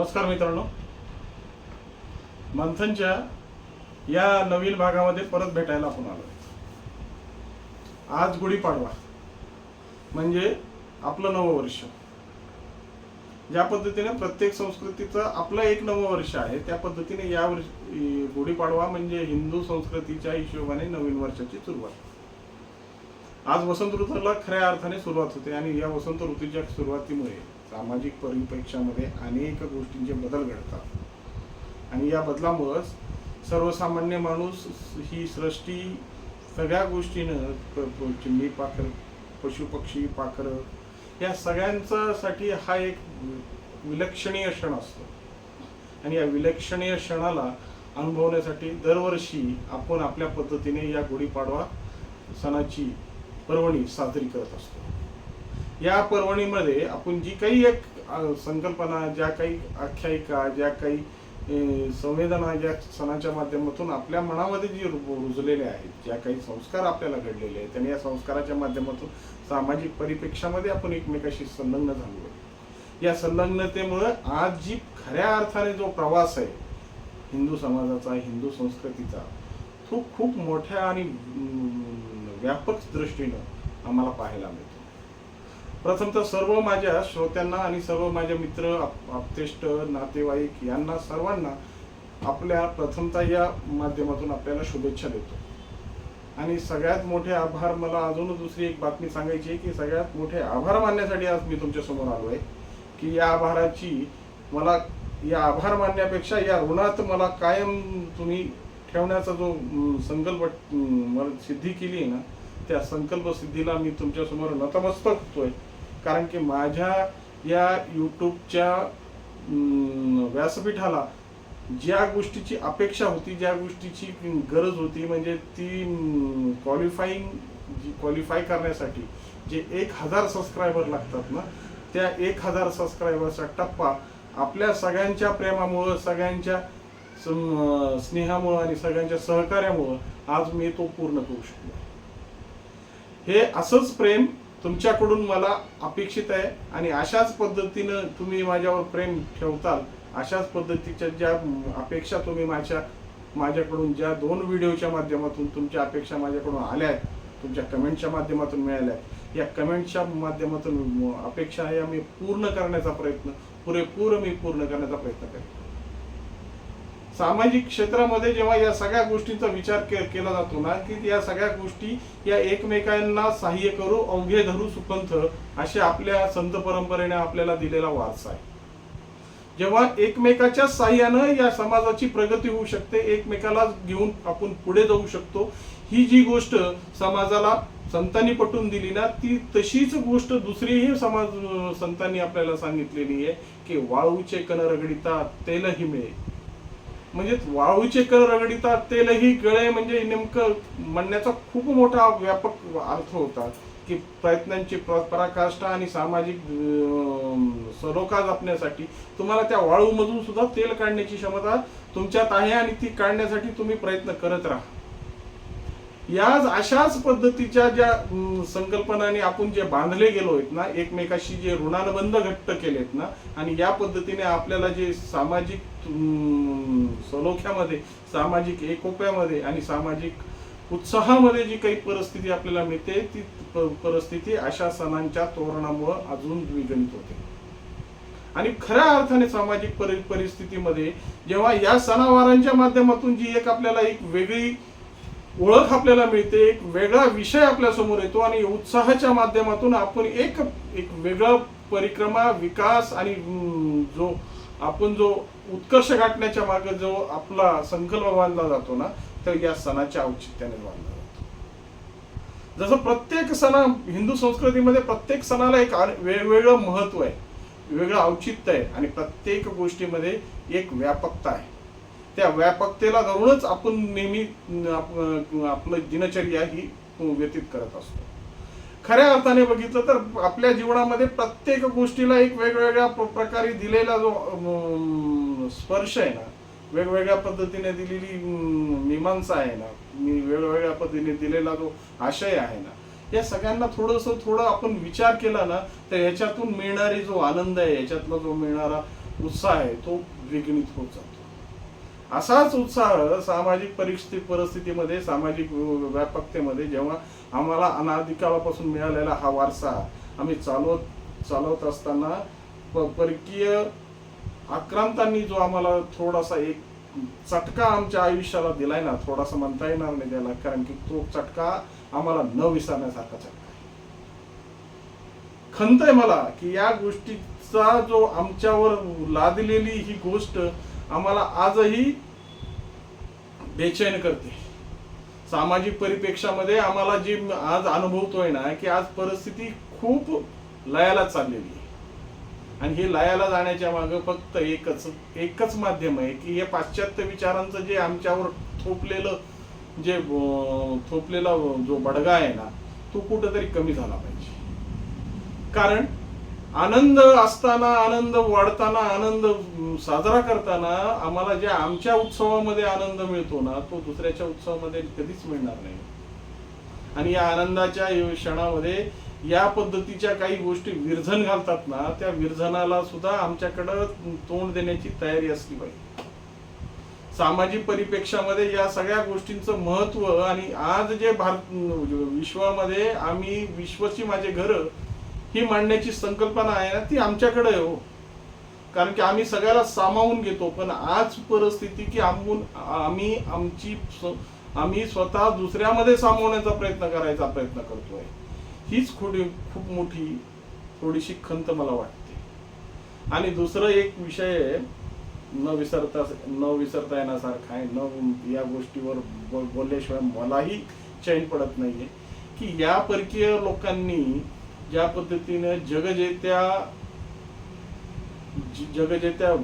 नमस्कार मित्रांनो. मंथनच्या या नवीन भागामध्ये परत भेटायला आपण आलो. आज गुढीपाडवा म्हणजे आपलं नवं वर्ष. ज्या पद्धतीने प्रत्येक संस्कृतीचं आपलं एक नवं वर्ष आहे त्या पद्धतीने या वर्षी गुढीपाडवा म्हणजे हिंदू संस्कृतीच्या हिशोबाने नवीन वर्षाची सुरुवात. आज वसंत ऋतूला खऱ्या अर्थाने सुरुवात होते आणि या वसंत ऋतूच्या सुरुवातीमुळे सामाजिक परिप्रेक्षामध्ये अनेक गोष्टींचे बदल घडतात. आणि या बदलामुळंच सर्वसामान्य माणूस ही सृष्टी सगळ्या गोष्टीनं चिमणी पाखर पशुपक्षी पाखरं या सगळ्यांच्यासाठी हा एक विलक्षणीय क्षण असतो. आणि या विलक्षणीय क्षणाला अनुभवण्यासाठी दरवर्षी आपण आपल्या पद्धतीने या गुढीपाडवा सणाची पर्वणी साजरी करत असतो. या पर्वणीमध्ये आपण जी काही एक संकल्पना ज्या काही आख्यायिका ज्या काही संवेदना ज्या सणाच्या माध्यमातून आपल्या मनामध्ये जी रु- रुजलेल्या आहेत ज्या काही संस्कार आपल्याला घडलेले आहेत आणि या संस्काराच्या माध्यमातून सामाजिक परिप्रेक्षामध्ये आपण एकमेकाशी संलग्न झालो आहे या संलग्नतेमुळं आज जी खऱ्या अर्थाने जो प्रवास आहे हिंदू समाजाचा हिंदू संस्कृतीचा तो खूप मोठ्या आणि व्यापक दृष्टीनं आम्हाला पाहायला मिळतो. प्रथमतः सर्व माझ्या श्रोत्यांना आणि सर्व माझ्या मित्र आप- आप्तेष्ट नातेवाईक यांना सर्वांना आपल्या प्रथमतः या माध्यमातून आपल्याला शुभेच्छा देतो. आणि सगळ्यात मोठे आभार मला अजून दुसरी एक बातमी सांगायची आहे की सगळ्यात मोठे आभार मानण्यासाठी आज मी तुमच्यासमोर आलो आहे की या आभाराची मला या आभार मानण्यापेक्षा या ऋणात मला कायम तुम्ही ठेवण्याचा जो संकल्प मला सिद्धी केली आहे ना त्या संकल्प सिद्धीला मी तुमच्यासमोर नतमस्तक होतोय. कारण की माझ्या या यूट्यूबच्या व्यासपीठाला ज्या गोष्टीची अपेक्षा होती ज्या गोष्टीची गरज होती म्हणजे ती क्वालिफाईंग जी क्वालिफाय करण्यासाठी जे एक हजार सबस्क्रायबर लागतात ना त्या एक हजार सबस्क्रायबरचा टप्पा आपल्या सगळ्यांच्या प्रेमामुळं सगळ्यांच्या स्नेहामुळं आणि सगळ्यांच्या सहकार्यामुळं आज मी तो पूर्ण करू शकलो. हे असंच प्रेम तुमच्याकडून मला अपेक्षित आहे आणि अशाच पद्धतीनं तुम्ही माझ्यावर प्रेम ठेवताल अशाच पद्धतीच्या ज्या अपेक्षा तुम्ही माझ्या माझ्याकडून ज्या दोन व्हिडिओच्या माध्यमातून तुमच्या अपेक्षा माझ्याकडून आल्या आहेत तुमच्या कमेंटच्या माध्यमातून मिळाल्या आहेत. या कमेंटच्या माध्यमातून अपेक्षा या मी पूर्ण करण्याचा प्रयत्न पुरेपूर मी पूर्ण करण्याचा प्रयत्न करेन. सामाजिक क्षेत्रामध्ये जेव्हा या सगळ्या गोष्टींचा विचार के- केला जातो ना की या सगळ्या गोष्टी या एकमेकांना सहाय्य करू अवघे धरू सुपंथ असे आपल्या संत परंपरेने आपल्याला दिलेला वारसा आहे. जेव्हा एकमेकाच्या साह्यानं या समाजाची प्रगती होऊ शकते एकमेकाला घेऊन आपण पुढे जाऊ शकतो ही जी गोष्ट समाजाला संतांनी पटवून दिली ना ती तशीच गोष्ट दुसरीही समाज संतांनी आपल्याला सांगितलेली आहे की वाळूचे कण रगडिता तेलही मिळे म्हणजे वाळूचे कळ रगडिता तेलही गळे म्हणजे नेमकं म्हणण्याचा खूप मोठा व्यापक अर्थ होता की प्रयत्नांची पराकाष्ठा आणि सामाजिक सरोखा जपण्यासाठी तुम्हाला त्या वाळूमधून सुद्धा तेल काढण्याची क्षमता तुमच्यात आहे आणि ती काढण्यासाठी तुम्ही प्रयत्न करत राहा. याच अशाच पद्धतीच्या ज्या संकल्पनाने आपण जे बांधले गेलो आहेत ना एकमेकाशी जे ऋणानुबंध घट्ट केलेत ना आणि या पद्धतीने आपल्याला जे सामाजिक सलोख्यामध्ये सामाजिक एकोप्यामध्ये आणि सामाजिक उत्साहामध्ये जी काही परिस्थिती आपल्याला मिळते ती प- परिस्थिती अशा सणांच्या तोरणामुळं अजून द्विगणित होते. आणि खऱ्या अर्थाने सामाजिक परि परिस्थितीमध्ये जेव्हा या सणावारांच्या माध्यमातून जी एक आपल्याला एक वेगळी ओळख आपल्याला मिळते एक वेगळा विषय आपल्यासमोर येतो आणि उत्साहाच्या माध्यमातून आपण एक एक वेगळा परिक्रमा विकास आणि जो आपण जो उत्कर्ष गाठण्याच्या मागे जो आपला संकल्प बांधला जातो ना तर या सणाच्या औचित्याने बांधला जातो. जसं प्रत्येक सणा हिंदू संस्कृतीमध्ये प्रत्येक सणाला एक वेगवेगळं महत्त्व आहे वेगळं औचित्य आहे आणि प्रत्येक गोष्टीमध्ये एक व्यापकता आहे. त्या व्यापकतेला धरूनच आपण नेहमी आप- आपलं दिनचर्या ही व्यतीत करत असतो. खऱ्या अर्थाने बघितलं तर आपल्या जीवनामध्ये प्रत्येक गोष्टीला एक वेगवेगळ्या प्रकारे दिलेला जो स्पर्श आहे ना वेगवेगळ्या पद्धतीने दिलेली मीमांसा आहे ना मी वेगवेगळ्या पद्धतीने दिलेला जो आशय आहे ना या सगळ्यांना थोडंसं थोडं आपण विचार केला ना तर ह्याच्यातून मिळणारी जो आनंद आहे ह्याच्यातला जो मिळणारा उत्साह आहे तो द्विगुणित होत जातो. असाच उत्साह सामाजिक परिस्थिती परिस्थितीमध्ये सामाजिक व्यापकतेमध्ये जेव्हा आम्हाला अनादिकालापासून मिळालेला हा वारसा आम्ही चालवत चालवत असताना प- परकीय आक्रांतांनी जो आम्हाला थोडासा एक चटका आमच्या आयुष्याला दिलाय ना थोडासा म्हणता येणार नाही त्याला कारण की तो चटका आम्हाला न विसरण्यासारखा चटका आहे. खंत आहे मला की या गोष्टीचा जो आमच्यावर लादलेली ही गोष्ट आम्हाला आजही बेचैन करते. सामाजिक परिप्रेक्षामध्ये आम्हाला जी आज अनुभवतोय ना की आज परिस्थिती खूप लयाला चाललेली आहे. आणि हे लयाला जाण्याच्या मागे फक्त एकच एकच माध्यम आहे की हे पाश्चात्य विचारांचं जे आमच्यावर थोपलेलं जे थोपलेला जो बडगा आहे ना तो कुठंतरी कमी झाला पाहिजे. कारण आनंद असताना आनंद वाढताना आनंद साजरा करताना आम्हाला जे आमच्या उत्सवामध्ये आनंद मिळतो ना तो दुसऱ्याच्या उत्सवामध्ये कधीच मिळणार नाही. आणि या आनंदाच्या क्षणामध्ये या पद्धतीच्या काही गोष्टी विरझन घालतात ना त्या विरझनाला सुद्धा आमच्याकडं तोंड देण्याची तयारी असली पाहिजे. सामाजिक परिप्रेक्षामध्ये या सगळ्या गोष्टींचं महत्त्व आणि आज जे भारत विश्वामध्ये आम्ही विश्वची माझे घर ही मांडण्याची संकल्पना आहे ना ती आमच्याकडे आहे हो. कारण की आम्ही सगळ्याला सामावून घेतो पण आज परिस्थिती की आमून आम्ही आमची आम्ही स्वतः दुसऱ्यामध्ये सामावण्याचा प्रयत्न करायचा प्रयत्न करतोय. हीच खोडी खूप मोठी थोडीशी खंत मला वाटते. आणि दुसरं एक विषय न विसरता न विसरता येण्यासारखा आहे न या गोष्टीवर बोलल्याशिवाय मलाही चैन पडत नाहीये की या परकीय लोकांनी ज्या पद्धतीने जगजेत्या जगजेत्या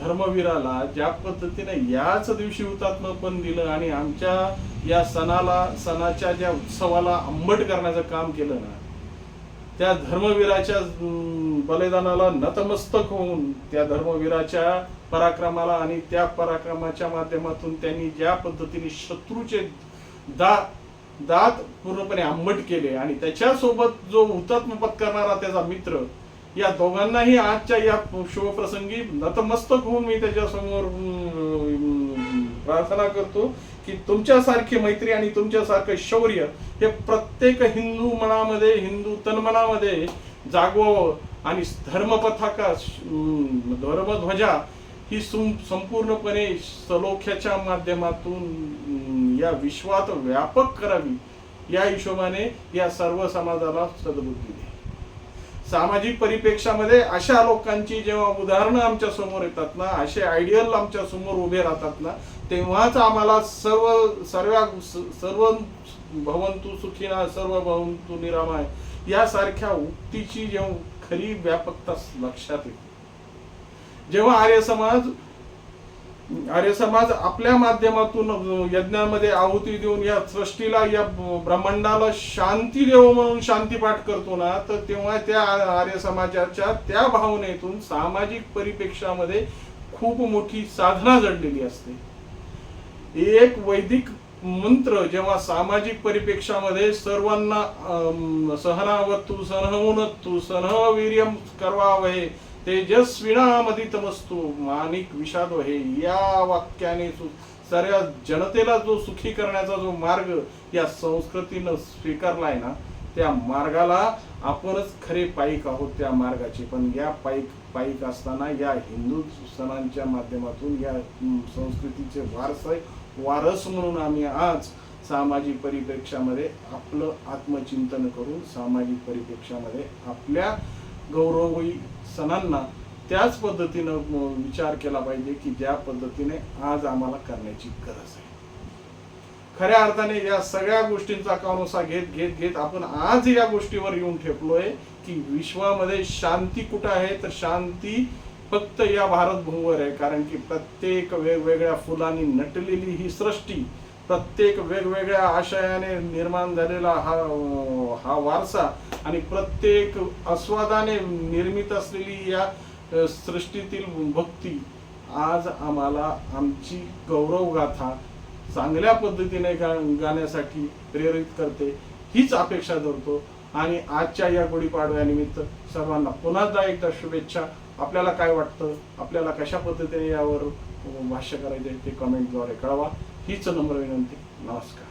धर्मवीराला ज्या पद्धतीने याच दिवशी हुतात्मपण दिलं आणि आमच्या या सणाला सणाच्या ज्या उत्सवाला आंबट करण्याचं काम केलं ना त्या धर्मवीराच्या बलिदानाला नतमस्तक होऊन त्या धर्मवीराच्या पराक्रमाला आणि त्या पराक्रमाच्या माध्यमातून त्यांनी ज्या पद्धतीने शत्रूचे दात दात पूर्णपणे आंबट केले आणि त्याच्यासोबत जो हुतात्म पत्करणारा त्याचा मित्र या दोघांनाही आजच्या या शुभप्रसंगी नतमस्तक होऊन मी त्याच्यासमोर प्रार्थना करतो की तुमच्यासारखी मैत्री आणि तुमच्यासारखं शौर्य हे प्रत्येक हिंदू मनामध्ये हिंदू तन्मनामध्ये जागवावं आणि धर्मपथाका धर्मध्वजा ही संपूर्णपणे सलोख्याच्या माध्यमातून या विश्वात व्यापक करावी या हिशोबाने या सर्व समाजाला सद्बुद्धी दे सामाजिक परिपेक्षामध्ये अशा लोकांची जेव्हा उदाहरणं आमच्यासमोर येतात ना असे आयडियल आमच्यासमोर उभे राहतात ना तेव्हाच आम्हाला सर्व सर्व सर्व भवंतु सुखीना सर्व भवंतु निरामाय यासारख्या उक्तीची जेव्हा खरी व्यापकता लक्षात येते. जेव्हा आर्य समाज आर्य समाज आपल्या माध्यमातून यज्ञामध्ये आहुती देऊन या सृष्टीला या ब्रह्मांडाला शांती देव म्हणून शांतीपाठ करतो ना तर तेव्हा त्या आर्य समाजाच्या त्या भावनेतून सामाजिक परिप्रेक्षामध्ये खूप मोठी साधना जडलेली असते. एक वैदिक मंत्र जेव्हा सामाजिक परिप्रेक्षामध्ये सर्वांना सहनावत्तू सहनावतु सहनवनत्तु सनह करवावहे तेजस्विनामदितमस्तु मानिक विषादो हे या वाक्याने सु- साऱ्या जनतेला जो सुखी करण्याचा जो मार्ग या संस्कृतीनं स्वीकारलाय ना त्या मार्गाला आपणच खरे पायिक आहोत त्या मार्गाचे. पण या पायिक पायिक असताना या हिंदू सणांच्या माध्यमातून या संस्कृतीचे वारस वारस म्हणून आम्ही आज सामाजिक परिप्रेक्षामध्ये आपलं आत्मचिंतन करून सामाजिक परिप्रेक्षामध्ये आपल्या गौरवी सणांना त्याच पद्धतीनं विचार केला पाहिजे की ज्या पद्धतीने आज आम्हाला करण्याची गरज आहे. खऱ्या अर्थाने या सगळ्या गोष्टींचा कानोसा घेत घेत घेत आपण आज या गोष्टीवर येऊन ठेपलोय की विश्वामध्ये शांती कुठं आहे? तर शांती फक्त या भारतभूमीवर आहे. कारण की प्रत्येक वेगवेगळ्या फुलांनी नटलेली ही सृष्टी प्रत्येक वेगवेगळ्या आशयाने निर्माण झालेला हा हा वारसा आणि प्रत्येक आस्वादाने निर्मित असलेली या सृष्टीतील भक्ती आज आम्हाला आमची गौरव गाथा चांगल्या पद्धतीने गा गाण्यासाठी प्रेरित करते हीच अपेक्षा धरतो. आणि आजच्या या गुढीपाडव्यानिमित्त सर्वांना पुन्हा एकदा शुभेच्छा. आपल्याला काय वाटतं? आपल्याला कशा पद्धतीने यावर भाष्य करायचं ते कमेंटद्वारे कळवा. हीच नम्र विनंती. नमस्कार.